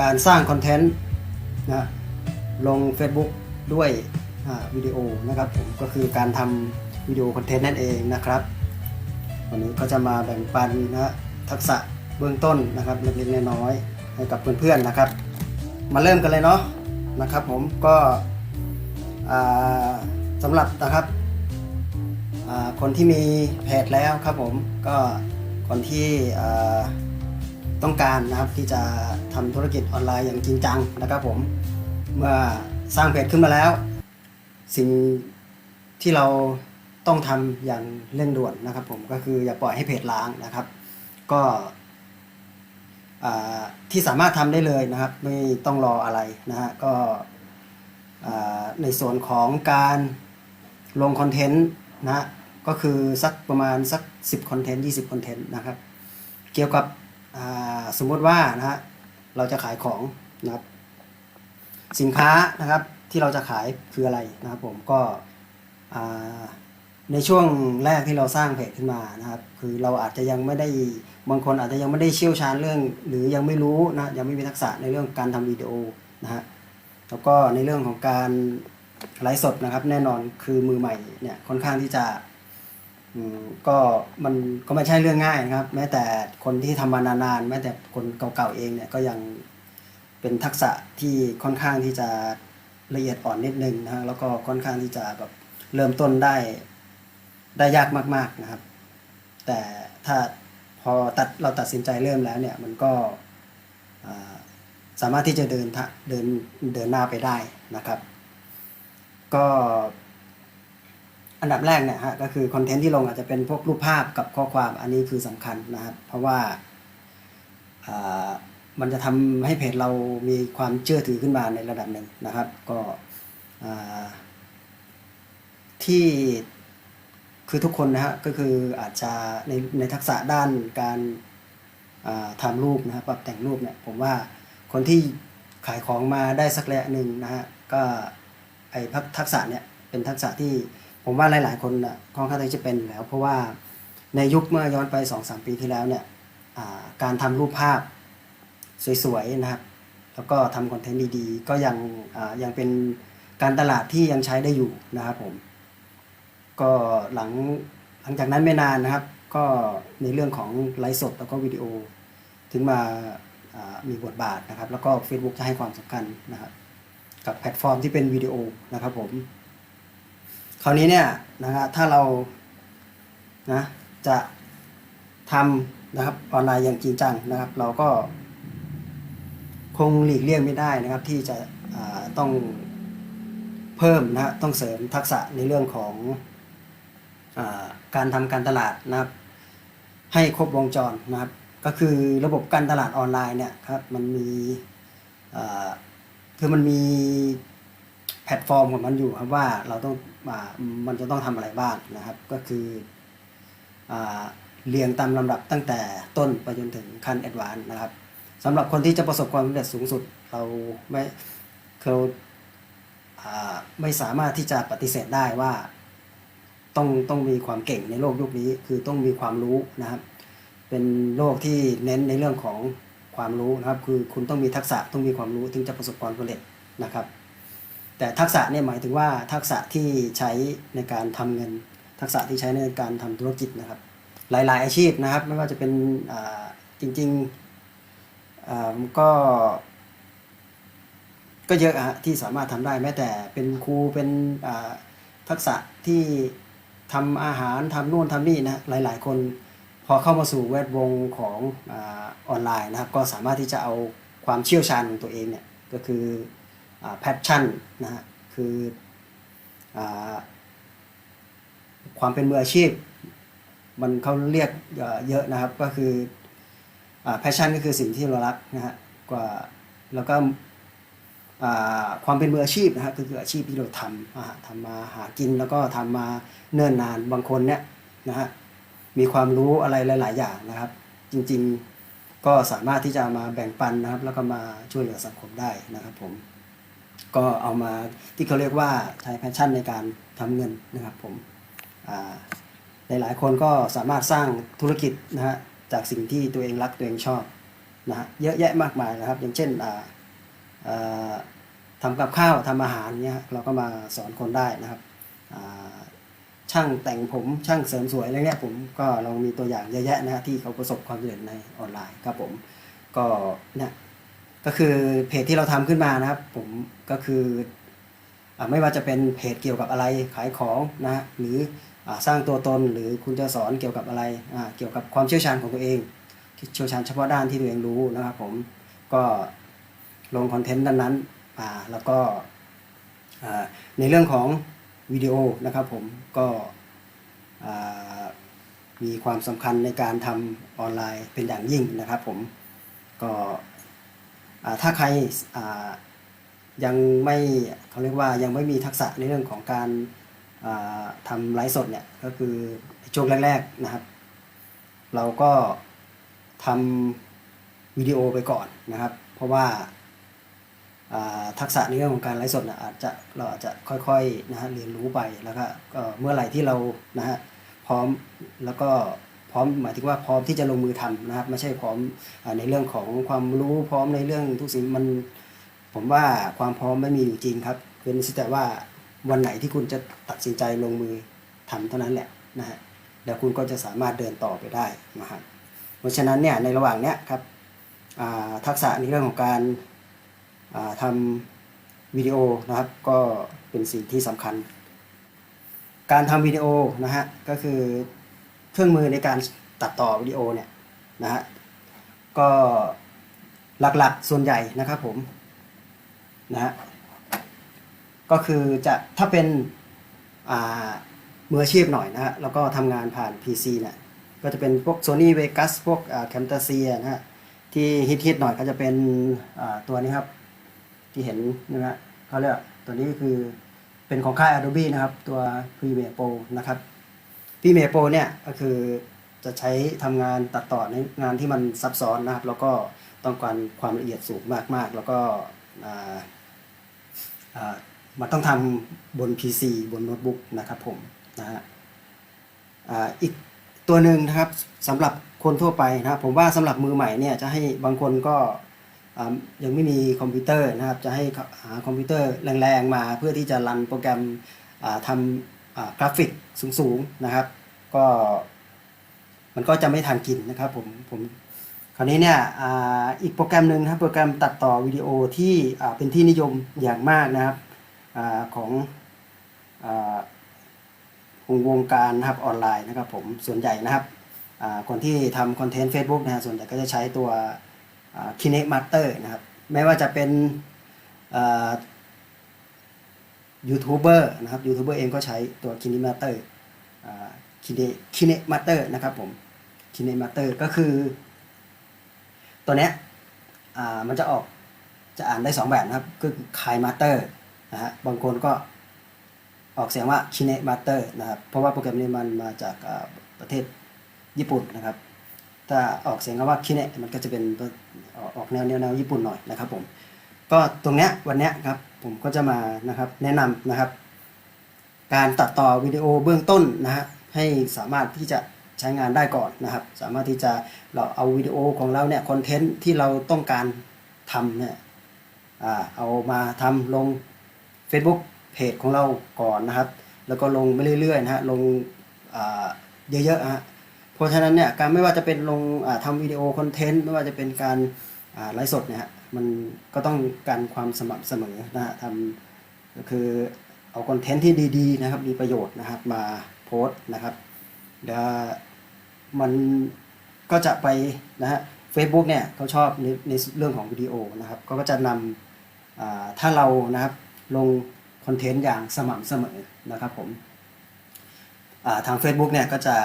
การสร้างคอนเทนต์นะลง Facebook ด้วยวิดีโอนะครับผมก็คือการทำวิดีโอคอนเทนต์นั่นเองนะครับ วันนี้ก็จะมาแบ่งปันนะทักษะเบื้องต้นนะครับเล็กๆน้อยๆให้กับเพื่อนๆนะครับ มาเริ่มกันเลยเนาะนะครับ ผมก็สำหรับนะครับคนที่มีเพจแล้วครับผมก็คนที่ ต้องการนะครับที่จะทำธุรกิจออนไลน์อย่างจริงจังนะครับผมเมื่อสร้างเพจขึ้นมาแล้ว สิ่งที่เราต้องทำอย่างเร่งด่วนนะครับผมก็คืออย่าปล่อยให้เพจล้างนะครับ ก็ที่สามารถทำได้เลยนะครับ ไม่ต้องรออะไรนะฮะก็ในส่วนของการลงคอนเทนต์นะก็คือสักประมาณสัก 10คอนเทนต์20คอนเทนต์นะครับ เกี่ยวกับ สมมติว่านะฮะเราจะขายของนะครับสินค้านะครับที่เราจะขายคืออะไรนะครับผมก็ในช่วงแรกที่เราสร้างเพจขึ้นมานะครับ คือเราอาจจะยังไม่ได้บางคนอาจจะยังไม่ได้เชี่ยวชาญเรื่อง หรือยังไม่รู้นะยังไม่มีทักษะในเรื่องการทำวิดีโอนะฮะแล้วก็ในเรื่องของการไลฟ์สดนะครับ แน่นอนคือมือใหม่เนี่ยค่อนข้างที่จะ อืมก็มันก็ไม่ใช่เรื่องง่ายนะครับ แม้แต่คนที่ทำมานานๆแม้แต่คนเก่าๆเองเนี่ยก็ยังเป็นทักษะที่ค่อนข้างที่จะละเอียดอ่อนนิดนึงนะฮะแล้วก็ค่อนข้างที่จะแบบเริ่มต้นได้ได้ยากมาก ๆนะครับ แต่ถ้าพอตัดเราตัดสินใจเริ่มแล้วเนี่ยมันก็อ่าสามารถที่จะเดินทะเดินเดินหน้าไปได้นะครับ ก็ อันดับแรกเนี่ยฮะก็คือคอนเทนต์ที่ลงอาจจะเป็นพวกรูปภาพกับข้อความอันนี้คือสำคัญนะครับเพราะว่าามันจะทำให้เพจเรามีความเชื่อถือขึ้นมาในระดับหนึ่งนะครับ ก็ที่คือทุกคนนะฮะก็คืออาจจะในในทักษะด้านการาทำรูปนะครับปรับแต่งรูปเนี่ยผมว่าคนที่ขายของมาได้สักระยะหนึ่งนะฮะก็ไอ้ทักษะเนี่ยเป็นทักษะที่ ผมว่าหลาย ๆ คนน่ะค่อนข้างที่จะเป็นแล้ว เพราะว่าในยุคเมื่อย้อนไป2-3ปีที่แล้วเนี่ยการทำรูปภาพสวย ๆ นะครับ แล้วก็ทำคอนเทนต์ดี ๆ ก็ยังยังเป็นการตลาดที่ยังใช้ได้อยู่นะครับผม ก็หลังหลังจากนั้นไม่นานนะครับ ก็ในเรื่องของไลฟ์สดแล้วก็วิดีโอ ถึงมาอ่ามีบทบาทนะครับ แล้วก็ Facebook จะให้ความสำคัญนะครับ กับแพลตฟอร์มที่เป็นวิดีโอนะครับผม คราวนี้เนี่ยนะฮะถ้าเรานะจะทำนะครับออนไลน์อย่างจริงจังนะครับ เราก็ คงหลีกเลี่ยงไม่ได้นะครับ ที่จะต้องเพิ่มนะฮะต้องเสริมทักษะในเรื่องของอาการทำการตลาดนะครับ ให้ครบวงจรนะครับ ก็คือระบบการตลาดออนไลน์เนี่ยครับมันมีคือมันมี แพลตฟอร์มของมันอยู่ครับว่าเราต้องอมันจะต้องทำอะไรบ้างนะครับ ก็คืออเรียงตามลำดับตั้งแต่ต้นไปจนถึงขั้นแอดวานนะครับสำหรับคนที่จะประสบความสำเร็จสูงสุด เราไม่เราไม่สามารถที่จะปฏิเสธได้ว่าต้องต้องมีความเก่งในโลกยุคนี้คือต้องมีความรู้นะครับ เป็นโลกที่เน้นในเรื่องของความรู้นะครับ คือคุณต้องมีทักษะต้องมีความรู้ถึงจะประสบความสำเร็จนะครับ แต่ทักษะเนี่ยหมายถึงว่าทักษะที่ใช้ในการทำเงิน ทักษะที่ใช้ในการทำธุรกิจนะครับ หลาย ๆ อาชีพนะครับ ไม่ว่าจะเป็นจริงๆก็ก็เยอะฮะที่สามารถทำได้แม้แต่เป็นครูเป็นทักษะที่ทำอาหารทำนู่นทำนี่นะหลาย ๆ คนพอเข้ามาสู่แวดวงของอาออนไลน์นะครับ ก็สามารถที่จะเอาความเชี่ยวชาญของตัวเองเนี่ยก็คือ แพชชั่นนะฮะคืออความเป็นมืออาชีพ มันเขาเรียกเยอะนะครับก็คือแพชชั่นก็คือสิ่งที่เรารักนะฮะกว่าแล้วก็ความเป็นมืออาชีพนะฮะคืออาชีพที่เราทำทำมาหากินแล้วก็ทำมาเนิ่นนานบางคนเนี่ยนะฮะมีความรู้อะไรหลาย ๆ อย่างนะครับ จริง ๆก็สามารถที่จะมาแบ่งปันนะครับ แล้วก็มาช่วยเหลือสังคมได้นะครับผม ก็เอามาที่เขาเรียกว่าใช้แพชชั่นในการทำเงินนะครับผมอ่าหลายๆคนก็สามารถสร้างธุรกิจนะฮะจากสิ่งที่ตัวเองรักตัวเองชอบนะฮะเยอะแยะมากมายนะครับ อย่างเช่นทำกับข้าวทำอาหารเนี่ยเราก็มาสอนคนได้นะครับช่างแต่งผมช่างเสริมสวยอะไรเงี้ยผมก็เรามีตัวอย่างเยอะแยะนะฮะที่เขาประสบความสำเร็จในออนไลน์ครับผมก็เนี่ย ก็คือเพจที่เราทำขึ้นมานะครับ ผมก็คืออไม่ว่าจะเป็นเพจเกี่ยวกับอะไรขายของนะหรืออสร้างตัวตนหรือคุณจะสอนเกี่ยวกับอะไรเกี่ยวกับความเชี่ยวชาญของตัวเองเชี่ยวชาญเฉพาะด้านที่ตัวเองรู้นะครับผมก็ลงคอนเทนต์นั้นๆอ่าแล้วก็ในเรื่องของวิดีโอนะครับผมก็มีความสำคัญในการทำออนไลน์เป็นอย่างยิ่งนะครับผมก็ ถ้าใครยังไม่เขาเรียกว่ายังไม่มีทักษะในเรื่องของการทำไลฟ์สดเนี่ยก็คือช่วงแรกๆนะครับ เราก็ทำวิดีโอไปก่อนนะครับ เพราะว่าทักษะในเรื่องของการไลฟ์สดนะอาจจะเราอาจจะค่อยๆนะฮะเรียนรู้ไปแล้วก็เมื่อไหร่ที่เรานะฮะพร้อมแล้วก็ พร้อมหมายถึงว่าพร้อมที่จะลงมือทำนะครับ ไม่ใช่พร้อมอในเรื่องของความรู้พร้อมในเรื่องทุกสิ่งมันผมว่าความพร้อมไม่มีอยู่จริงครับเป็นแต่ว่าวันไหนที่คุณจะตัดสินใจลงมือทำเท่านั้นแหละนะฮะแล้วคุณก็จะสามารถเดินต่อไปได้นะครับเพราะฉะนั้นเนี่ยในระหว่างเนี้ยครับทักษะในเรื่องของการาทำวิดีโอนะครับ ก็เป็นสิ่งที่สำคัญ การทำวิดีโอนะฮะก็คือ เครื่องมือในการตัดต่อวิดีโอเนี่ยนะฮะก็หลักๆส่วนใหญ่นะครับผมนะฮะก็คือจะถ้าเป็นอ่ามืออาชีพหน่อยนะฮะแล้วก็ทำงานผ่าน PC เนี่ยก็จะเป็นพวก Sony Vegas พวกแคมตาเซียนะฮะที่ฮิตๆหน่อยก็จะเป็นอ่าตัวนี้ครับ ที่เห็นนะฮะเขาเรียกตัวนี้คือเป็นของค่าย Adobe นะครับ ตัว Premiere Pro นะครับ Premiere Pro เนี่ยก็คือจะใช้ทำงานตัดต่อในงานที่มันซับซ้อนนะครับ แล้วก็ต้องการความละเอียดสูงมากๆ แล้วก็อ่าอ่ามันต้องทำบน PC บนโน้ตบุ๊กนะครับผมนะฮะอ่าอีกตัวหนึ่งนะครับสำหรับคนทั่วไปนะครับ ผมว่าสำหรับมือใหม่เนี่ยจะให้บางคนก็อ่ายังไม่มีคอมพิวเตอร์นะครับ จะให้หาคอมพิวเตอร์แรงๆมาเพื่อที่จะรันโปรแกรมอ่าทำอ่า กราฟิกสูงๆนะครับ ก็มันก็จะไม่ทันกินนะครับผมผมคราวนี้เนี่ยอ,อีกโปรแกรมหนึ่งนะครับโปรแกรมตัดต่อวิดีโอที่เป็นที่นิยมอย่างมากนะครับอของอ่าวงวงการนะครับออนไลน์นะครับผมส่วนใหญ่นะครับคนที่ทำคอนเทนต์ Facebook นะฮะส่วนใหญ่ก็จะใช้ตัวคินเน m มาสเตอร์นะครับไม่ว่าจะเป็น ยูทูบเบอร์นะครับยูทูบเบอร์เองก็ใช้ตัวคินเน m มาเตอร์คินเนคินเนมาเตอร์นะครับผมคินเนมาเตอร์ก็คือ ตัวเนี้ยมันจะออกจะอ่านได้สองแบบนะครับก็คือคายมาเตอร์นะฮะบางคนก็ออกเสียงว่า Kine Master นะครับเพราะว่าโปรแกรมนี้มันมาจากประเทศญี่ปุ่นนะครับถ้าออกเสียงคำว่า Kine มันก็จะเป็นออกแนวแนวญี่ปุ่นหน่อยนะครับผม ก็ตรงเนี้ยวันเนี้ยครับผมก็จะมานะครับแนะนำนะครับ การตัดต่อวิดีโอเบื้องต้นนะฮะให้สามารถที่จะใช้งานได้ก่อนนะครับ สามารถที่จะเราเอาวิดีโอของเราเนี่ยคอนเทนต์ที่เราต้องการทำเนี่ยเอามาทำลง Facebook เพจของเราก่อนนะครับ แล้วก็ลงไปเรื่อยๆนะฮะลงเยอะๆฮะเพราะฉะนั้นเนี่ยการไม่ว่าจะเป็นลงอ่าทำวิดีโอคอนเทนต์ไม่ว่าจะเป็นการ ไลฟ์สดเนี่ยฮะมันก็ต้องการความสม่ำเสมอนะฮะทำก็คือเอาคอนเทนต์ที่ดีๆนะครับมีประโยชน์นะครับมาโพสต์นะครับเดี๋ยวมันก็จะไปนะฮะ Facebook เนี่ยเขาชอบในในเรื่องของวิดีโอนะครับก็จะนำถ้าเรานะครับลงคอนเทนต์อย่างสม่ำเสมอนะครับผมทาง Facebook เนี่ยก็จะ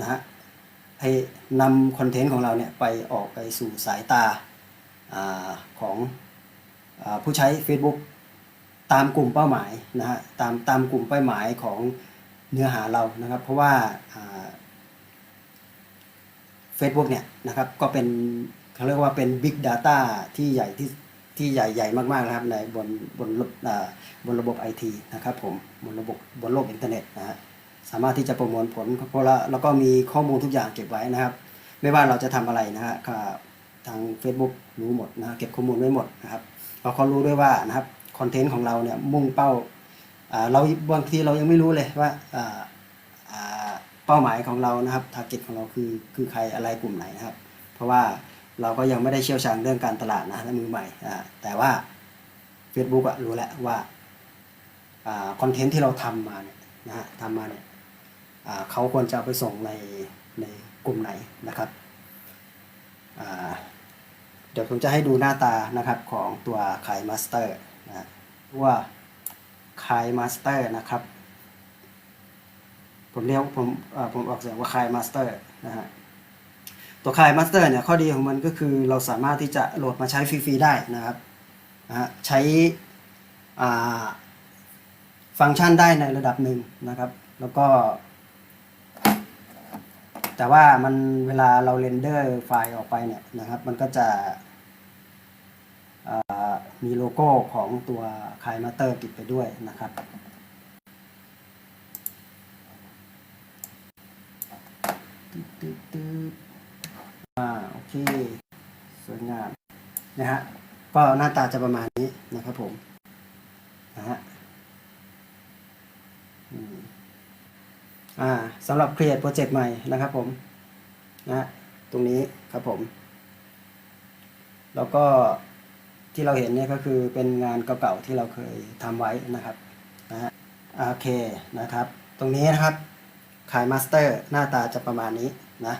นะฮะให้นำคอนเทนต์ของเราเนี่ยไปออกไปสู่สายตา อของอผู้ใช้ Facebook ตามกลุ่มเป้าหมายนะฮะตามตามกลุ่มเป้าหมายของเนื้อหาเรานะครับ เพราะว่าอ่า Facebook เนี่ยนะครับก็เป็นเขาเรียกว่าเป็น Big Data ที่ใหญ่ที่ที่ใหญ่ใหญ่มากๆนะครับในบนบนระบบอ่าบนระบบไอทีนะครับผมบนระบบบนโลกอินเทอร์เน็ตนะฮะสามารถที่จะประมวลผลเพราะละแล้วก็มีข้อมูลทุกอย่างเก็บไว้นะครับ ไม่ว่าเราจะทำอะไรนะฮะ ทาง Facebook รู้หมดนะเก็บข้อมูลไว้หมดนะครับเราเขารู้ด้วยว่านะครับคอนเทนต์ของเราเนี่ยมุ่งเป้าเราบางทีเรายังไม่รู้เลยว่าเป้าหมายของเรานะครับทาร์เก็ตของเราคือคือใครอะไรกลุ่มไหนนะครับ เพราะว่าเราก็ยังไม่ได้เชี่ยวชาญเรื่องการตลาดนะมือใหม่แต่ว่า Facebook อะรู้แล้วว่าคอนเทนต์ที่เราทำมาเนี่ยนะฮะทำมาเนี่ยเขาควรจะเอาไปส่งในในกลุ่มไหนนะครับ เดี๋ยวผมจะให้ดูหน้าตานะครับของตัวขายมาสเตอร์นะฮะว่าขายมาสเตอร์นะครับ ผมเรียกผมผมออกเสียงว่าคายมาสเตอร์นะฮะตัวคายมาสเตอร์เนี่ยข้อดีของมันก็คือเราสามารถที่จะโหลดมาใช้ฟรีๆได้นะครับนะฮะใช้ฟังก์ชันได้ในระดับหนึ่งนะครับ แล้วก็ แต่ว่ามันเวลาเราเรนเดอร์ไฟล์ออกไปเนี่ยนะครับ มันก็จะมีโลโก้ของตัวคายมาเตอร์ติดไปด้วยนะครับ ตึ๊ดตึ๊ดอ่าโอเค สวยงามนะฮะก็หน้าตาจะประมาณนี้นะครับผมนะฮะอืม สำหรับ Create Project ใหม่นะครับผมนะตรงนี้ครับผม แล้วก็ที่เราเห็นเนี่ยก็คือเป็นงานเก่าๆที่เราเคยทำไว้นะครับนะฮะโอเคนะครับ ตรงนี้นะครับขายมาสเตอร์หน้าตาจะประมาณนี้นะ